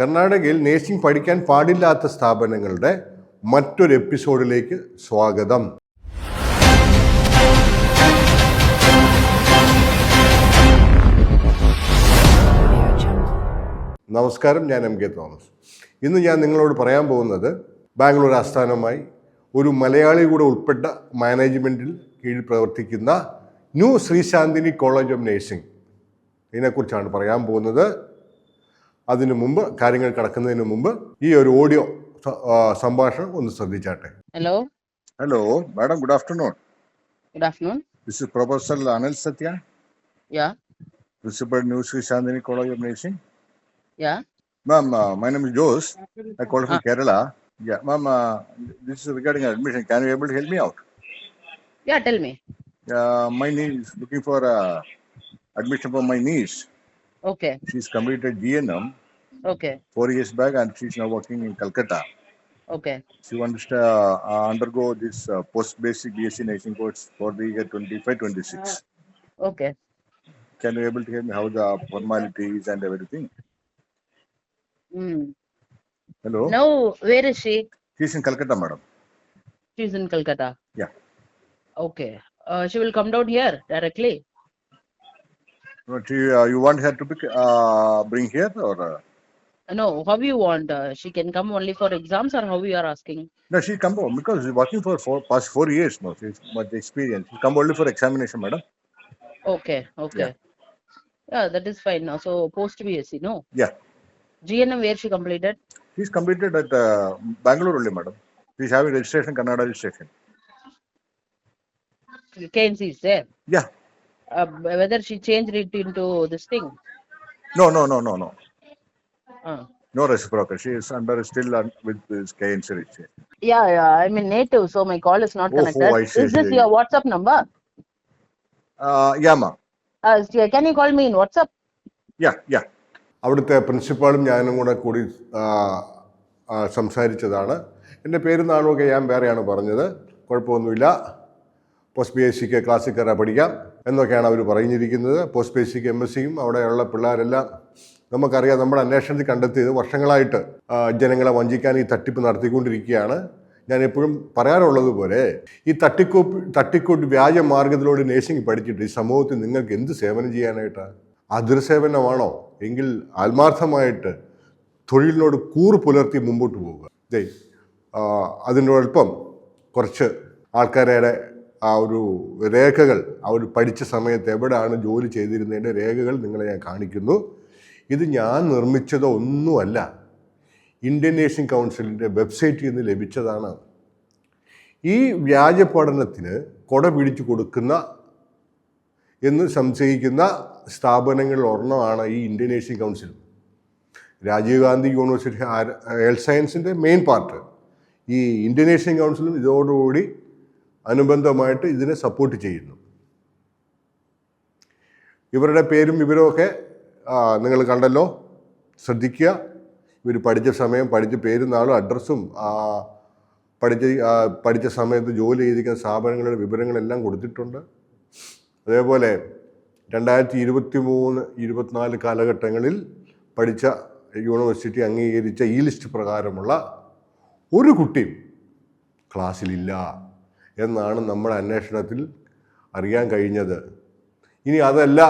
കർണാടകയിൽ നേഴ്സിംഗ് പഠിക്കാൻ പാടില്ലാത്ത സ്ഥാപനങ്ങളുടെ മറ്റൊരു എപ്പിസോഡിലേക്ക് സ്വാഗതം. നമസ്കാരം ഞാൻ എം കെ തോമസ്. ഇന്ന് ഞാൻ നിങ്ങളോട് പറയാൻ പോകുന്നത് ബാംഗ്ലൂർ ആസ്ഥാനമായി ഒരു മലയാളി കൂടെ ഉൾപ്പെട്ട മാനേജ്മെന്റിൽ കീഴിൽ പ്രവർത്തിക്കുന്ന new Sreeshanthini college of nursing. ഇതിനെക്കുറിച്ചാണ് പറയാൻ പോകുന്നത്. അതിനു മുമ്പ് കാര്യങ്ങൾ കടക്കുന്നതിന് മുമ്പ് ഈ ഒരു ഓഡിയോ സംഭാഷണം ഒന്ന് ശ്രദ്ധിച്ചാട്ടെ. Hello hello madam good afternoon good afternoon professor Anil Satya ya principal new Shanthini college of ya ma'am my name is Jose I call from Kerala ya ma'am this is regarding admission can you able help me out ya tell me my niece looking for admission for my niece for uh, admission for my niece. Okay, She's completed GNM okay, four years back, and she's now working in Calcutta. okay. She wants to uh, uh, undergo this uh, post-basic BSc nursing course for the year 25-26. Okay. Can you able to help me how the formalities and everything? Mm. Hello. Now, where is she? She's in Calcutta, madam. She's in Calcutta. Yeah. Okay. Uh, she will come down here directly. But you, uh, you want her to pick, uh, bring here or? Uh, No, how you want? Uh, she can come only for exams or how you are asking? no, she come because she's working for four, past four years now. She's much experience. She come only for examination, madam. Okay, okay. Yeah, that is fine now. So, post BSc, no? Yeah. GNM, where she completed? She's completed at uh, Bangalore only, madam. She's having registration, Kannada registration. KNC is there. Yeah. Uh, whether she changed it into this thing? No, no, no, no, no. Uh. No reciprocal. She is under still un- with this KNC registration. Yeah, yeah, I'm mean, native, so my call is not Oh, connected. oh, is this your WhatsApp number? Uh, yeah, ma'am. Uh, can you call me in WhatsApp? Yeah, yeah. അവിടുത്തെ പ്രിൻസിപ്പാളും ഞാനും കൂടെ കൂടി സംസാരിച്ചതാണ് എന്റെ പേരും നാളുമൊക്കെ ഞാൻ വേറെയാണ് പറഞ്ഞത് കുഴപ്പമൊന്നുമില്ല പോസ്റ്റ് ബി എസ് സിക്ക് ക്ലാസ്സിൽ കയറാൻ പഠിക്കാം എന്നൊക്കെയാണ് അവർ പറഞ്ഞിരിക്കുന്നത്. പോസ്റ്റ് ബേസിക് എംബസിയും അവിടെയുള്ള പിള്ളേരെല്ലാം നമുക്കറിയാം നമ്മുടെ അന്വേഷണത്തിൽ കണ്ടെത്തിയത് വർഷങ്ങളായിട്ട് ജനങ്ങളെ വഞ്ചിക്കാൻ ഈ തട്ടിപ്പ് നടത്തിക്കൊണ്ടിരിക്കുകയാണ്. ഞാൻ എപ്പോഴും പറയാറുള്ളത് പോലെ ഈ തട്ടിക്കൂപ്പ് തട്ടിക്കൂട്ട് വ്യാജ മാർഗത്തിലൂടെ നേഴ്സിംഗ് പഠിച്ചിട്ട് ഈ സമൂഹത്തിൽ നിങ്ങൾക്ക് എന്ത് സേവനം ചെയ്യാനായിട്ടാണ് അതിർസേവനമാണോ? എങ്കിൽ ആത്മാർത്ഥമായിട്ട് തൊഴിലിനോട് കൂറ് പുലർത്തി മുമ്പോട്ട് പോവുക. ദേ അതിനോടൊപ്പം കുറച്ച് ആൾക്കാരുടെ ആ ഒരു രേഖകൾ ആ ഒരു പഠിച്ച സമയത്ത് എവിടെയാണ് ജോലി ചെയ്തിരുന്നതിന്റെ രേഖകൾ നിങ്ങളെ ഞാൻ കാണിക്കുന്നു. ഇത് ഞാൻ നിർമ്മിച്ചതോ ഒന്നുമല്ല. ഇന്ത്യൻ നേഷ്യൻ കൗൺസിലിന്റെ വെബ്സൈറ്റിൽ നിന്ന് ലഭിച്ചതാണ്. ഈ വ്യാജ പഠനത്തിന് കൊട പിടിച്ചു കൊടുക്കുന്ന എന്ന് സംശയിക്കുന്ന സ്ഥാപനങ്ങളിൽ ഒരെണ്ണമാണ് ഈ Indian nation council. Rajiv Gandhi university health സയൻസിന്റെ മെയിൻ പാർട്ട്. ഈ ഇന്ത്യൻ നേഷ്യൻ കൗൺസിലും ഇതോടുകൂടി അനുബന്ധമായിട്ട് ഇതിനെ സപ്പോർട്ട് ചെയ്യുന്നു. ഇവരുടെ പേരും വിവരമൊക്കെ നിങ്ങൾ കണ്ടല്ലോ. ശ്രദ്ധിക്കുക. ഇവർ പഠിച്ച സമയം പഠിച്ച പേരും നാളും അഡ്രസ്സും പഠിച്ച പഠിച്ച സമയത്ത് ജോലി ചെയ്തിരിക്കുന്ന സ്ഥാപനങ്ങളുടെ വിവരങ്ങളെല്ലാം കൊടുത്തിട്ടുണ്ട്. അതേപോലെ രണ്ടായിരത്തി ഇരുപത്തി മൂന്ന് ഇരുപത്തിനാല് കാലഘട്ടങ്ങളിൽ പഠിച്ച യൂണിവേഴ്സിറ്റി അംഗീകരിച്ച ഈ ലിസ്റ്റ് പ്രകാരമുള്ള ഒരു കുട്ടിയും ക്ലാസ്സിലില്ല. എന്നാണ് നമ്മുടെ അന്വേഷണത്തിൽ അറിയാൻ കഴിഞ്ഞത്. ഇനി അതല്ല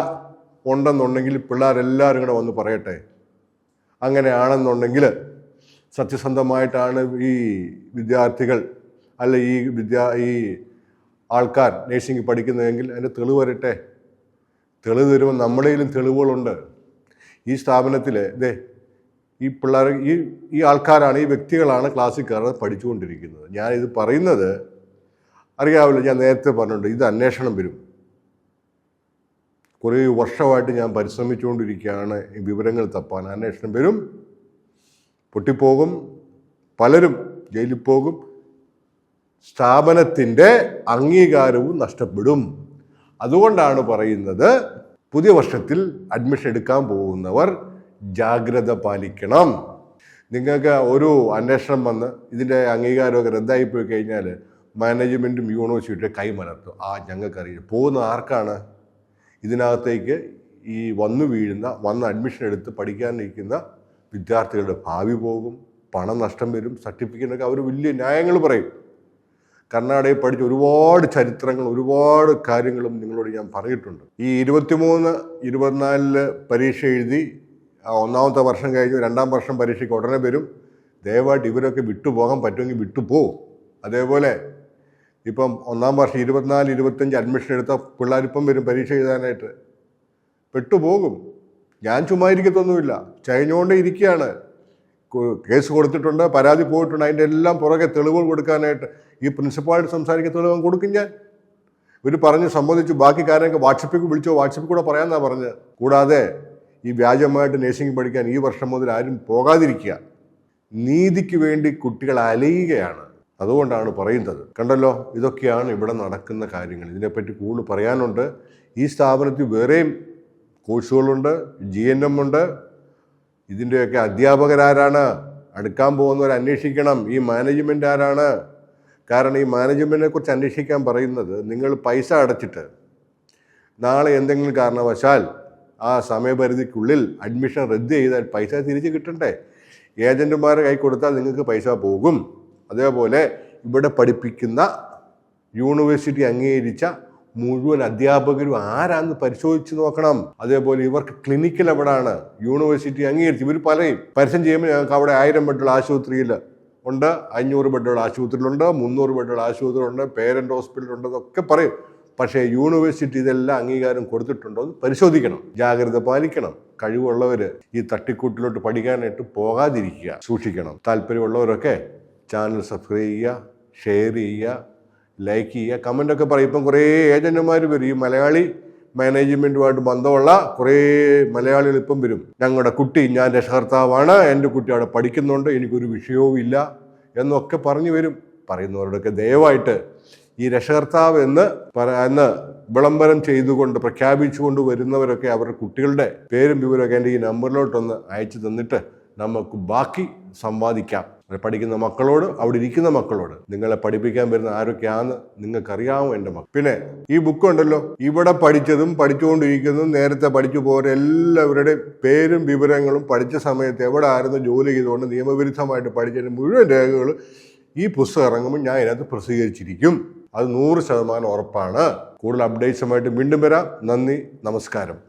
ഉണ്ടെന്നുണ്ടെങ്കിൽ പിള്ളേരെല്ലാവരും കൂടെ വന്ന് പറയട്ടെ. അങ്ങനെയാണെന്നുണ്ടെങ്കിൽ സത്യസന്ധമായിട്ടാണ് ഈ വിദ്യാർത്ഥികൾ അല്ല ഈ വിദ്യാ ഈ ആൾക്കാർ നേഴ്സിംഗ് പഠിക്കുന്നതെങ്കിൽ അതിന്റെ തെളിവ് വരട്ടെ. തെളിവ് തരുമ്പോൾ നമ്മുടെയിലും തെളിവുകളുണ്ട്. ഈ സ്ഥാപനത്തിൽ ഇതേ ഈ പിള്ളേർ ഈ ഈ ആൾക്കാരാണ് ഈ വ്യക്തികളാണ് ക്ലാസ്സിൽ കയറാൻ പഠിച്ചുകൊണ്ടിരിക്കുന്നത്. ഞാനിത് പറയുന്നത് അറിയാമല്ലോ ഞാൻ നേരത്തെ പറഞ്ഞിട്ടുണ്ട് ഇത് അന്വേഷണം വരും. കുറേ വർഷമായിട്ട് ഞാൻ പരിശ്രമിച്ചുകൊണ്ടിരിക്കുകയാണ് ഈ വിവരങ്ങൾ തപ്പാൻ അന്വേഷണം വരും. പൊട്ടിപ്പോകും പലരും ജയിലിൽ പോകും. സ്ഥാപനത്തിന്റെ അംഗീകാരവും നഷ്ടപ്പെടും. അതുകൊണ്ടാണ് പറയുന്നത് പുതിയ വർഷത്തിൽ അഡ്മിഷൻ എടുക്കാൻ പോകുന്നവർ ജാഗ്രത പാലിക്കണം. നിങ്ങൾക്ക് ഒരു അന്വേഷണം വന്ന് ഇതിന്റെ അംഗീകാരമൊക്കെ റദ്ദായിപ്പോയി കഴിഞ്ഞാൽ മാനേജ്മെന്റും യൂണിവേഴ്സിറ്റിയുടെ കൈമലർത്തും ആ ഞങ്ങൾക്കറിയില്ല പോകുന്ന ആർക്കാണ്? ഇതിനകത്തേക്ക് ഈ വന്നു വീഴുന്ന വന്ന് അഡ്മിഷൻ എടുത്ത് പഠിക്കാനിരിക്കുന്ന വിദ്യാർത്ഥികളുടെ ഭാവി പോകും. പണം നഷ്ടം വരും. സർട്ടിഫിക്കറ്റൊക്കെ അവർ വലിയ ന്യായങ്ങൾ പറയും. കർണാടകയിൽ പഠിച്ച ഒരുപാട് ചരിത്രങ്ങൾ ഒരുപാട് കാര്യങ്ങളും നിങ്ങളോട് ഞാൻ പറഞ്ഞിട്ടുണ്ട്. ഈ ഇരുപത്തിമൂന്ന് ഇരുപത്തിനാലിൽ പരീക്ഷ എഴുതി ഒന്നാമത്തെ വർഷം കഴിഞ്ഞ് രണ്ടാം വർഷം പരീക്ഷയ്ക്ക് ഉടനെ വരും. ദയവായിട്ട് ഇവരൊക്കെ വിട്ടുപോകാൻ പറ്റുമെങ്കിൽ വിട്ടുപോകും അതേപോലെ ഇപ്പം ഒന്നാം വർഷം ഇരുപത്തിനാല് ഇരുപത്തഞ്ച് അഡ്മിഷൻ എടുത്ത പിള്ളേരിപ്പം വരും പരീക്ഷ എഴുതാനായിട്ട്. പെട്ടുപോകും. ഞാൻ ചുമ്മാ ഇരിക്കത്തൊന്നുമില്ല. ചൈഞ്ഞുകൊണ്ടേ ഇരിക്കുകയാണ്. കേസ് കൊടുത്തിട്ടുണ്ട് പരാതി പോയിട്ടുണ്ട്. അതിന്റെ എല്ലാം പുറകെ തെളിവുകൾ കൊടുക്കാനായിട്ട് ഈ പ്രിൻസിപ്പാളിട്ട് സംസാരിക്കുന്ന തെളിവ് കൊടുക്കും ഞാൻ. ഇവർ പറഞ്ഞ് സമ്മതിച്ചു. ബാക്കി കാര്യമൊക്കെ വാട്സപ്പിൽ വിളിച്ചോ വാട്സപ്പിൽ കൂടെ പറയാമെന്നാണ് പറഞ്ഞത് കൂടാതെ ഈ വ്യാജമായിട്ട് നേഴ്സിംഗ് പഠിക്കാൻ ഈ വർഷം മുതൽ ആരും പോകാതിരിക്കുക. നീതിക്ക് വേണ്ടി കുട്ടികൾ അലയുകയാണ്. അതുകൊണ്ടാണ് പറയുന്നത്. കണ്ടല്ലോ ഇതൊക്കെയാണ് ഇവിടെ നടക്കുന്ന കാര്യങ്ങൾ. ഇതിനെപ്പറ്റി കൂടുതൽ പറയാനുണ്ട്. ഈ സ്ഥാപനത്തിൽ വേറെയും കോഴ്സുകളുണ്ട് ജി എൻ എം ഉണ്ട്. ഇതിന്റെയൊക്കെ അധ്യാപകരാരാണ് അടുക്കാൻ പോകുന്നവർ അന്വേഷിക്കണം. ഈ മാനേജ്മെന്റ് ആരാണ്? കാരണം ഈ മാനേജ്മെന്റിനെ കുറിച്ച് അന്വേഷിക്കാൻ പറയുന്നത് നിങ്ങൾ പൈസ അടച്ചിട്ട്. നാളെ എന്തെങ്കിലും കാരണവശാൽ ആ സമയപരിധിക്കുള്ളിൽ അഡ്മിഷൻ റദ്ദ് ചെയ്താൽ പൈസ തിരിച്ച് കിട്ടണ്ടേ? ഏജന്റുമാരെ കൈ കൊടുത്താൽ നിങ്ങൾക്ക് പൈസ പോകും. അതേപോലെ ഇവിടെ പഠിപ്പിക്കുന്ന യൂണിവേഴ്സിറ്റി അംഗീകരിച്ച മുഴുവൻ അധ്യാപകരും ആരാന്ന് പരിശോധിച്ച് നോക്കണം. അതേപോലെ ഇവർക്ക് ക്ലിനിക്കൽ എവിടാണ്? യൂണിവേഴ്സിറ്റി അംഗീകരിച്ച് ഇവർ പറയും. പരസ്യം ചെയ്യുമ്പോൾ ഞങ്ങൾക്ക് അവിടെ ആയിരം ബെഡുള്ള ആശുപത്രിയിൽ ഉണ്ട്. അഞ്ഞൂറ് ബെഡുള്ള ആശുപത്രിയിലുണ്ട്. മുന്നൂറ് ബെഡുള്ള ആശുപത്രിയിലുണ്ട്. പേരന്റ് ഹോസ്പിറ്റലുണ്ട് എന്നൊക്കെ പറയും. പക്ഷേ യൂണിവേഴ്സിറ്റി ഇതെല്ലാം അംഗീകാരം കൊടുത്തിട്ടുണ്ടോ എന്ന് പരിശോധിക്കണം. ജാഗ്രത പാലിക്കണം. കഴിവുള്ളവർ ഈ തട്ടിക്കൂട്ടിലോട്ട് പഠിക്കാനായിട്ട് പോകാതിരിക്കുക. സൂക്ഷിക്കണം. താല്പര്യമുള്ളവരൊക്കെ ചാനൽ സബ്സ്ക്രൈബ് ചെയ്യുക ഷെയർ ചെയ്യുക ലൈക്ക് ചെയ്യുക കമന്റൊക്കെ പറയും. ഇപ്പം കുറേ ഏജന്റുമാർ വരും. ഈ മലയാളി മാനേജ്മെന്റുമായിട്ട് ബന്ധമുള്ള കുറേ മലയാളികൾ ഇപ്പം വരും. ഞങ്ങളുടെ കുട്ടി ഞാൻ രക്ഷകർത്താവാണ് എന്റെ കുട്ടി അവിടെ പഠിക്കുന്നുണ്ട് എനിക്കൊരു വിഷയവും ഇല്ല എന്നൊക്കെ പറഞ്ഞു വരും. പറയുന്നവരോടൊക്കെ ദയവായിട്ട് ഈ രക്ഷകർത്താവ് എന്ന് എന്ന് വിളംബരം ചെയ്തുകൊണ്ട് പ്രഖ്യാപിച്ചുകൊണ്ട് വരുന്നവരൊക്കെ അവരുടെ കുട്ടികളുടെ പേരും വിവരമൊക്കെ എന്റെ ഈ നമ്പറിലോട്ടൊന്ന് അയച്ചു തന്നിട്ട് നമുക്ക് ബാക്കി അവിടെ പഠിക്കുന്ന മക്കളോട് അവിടെ ഇരിക്കുന്ന മക്കളോട് നിങ്ങളെ പഠിപ്പിക്കാൻ വരുന്ന ആരൊക്കെയാണെന്ന് നിങ്ങൾക്കറിയാമോ എന്റെ മക്കൾ. പിന്നെ ഈ ബുക്ക് ഉണ്ടല്ലോ ഇവിടെ പഠിച്ചതും പഠിച്ചുകൊണ്ടിരിക്കുന്നതും നേരത്തെ പഠിച്ചു പോയ എല്ലാവരുടെയും പേരും വിവരങ്ങളും പഠിച്ച സമയത്ത് എവിടെ ആയിരുന്നു ജോലി ചെയ്തുകൊണ്ട് നിയമവിരുദ്ധമായിട്ട് പഠിച്ചതിന് മുഴുവൻ രേഖകൾ ഈ പുസ്തകം ഇറങ്ങുമ്പോൾ ഞാൻ ഇതിനകത്ത് പ്രസിദ്ധീകരിച്ചിരിക്കും. അത് നൂറ് ശതമാനം ഉറപ്പാണ്. കൂടുതൽ അപ്ഡേറ്റ്സുമായിട്ട് വീണ്ടും വരാം. നന്ദി നമസ്കാരം.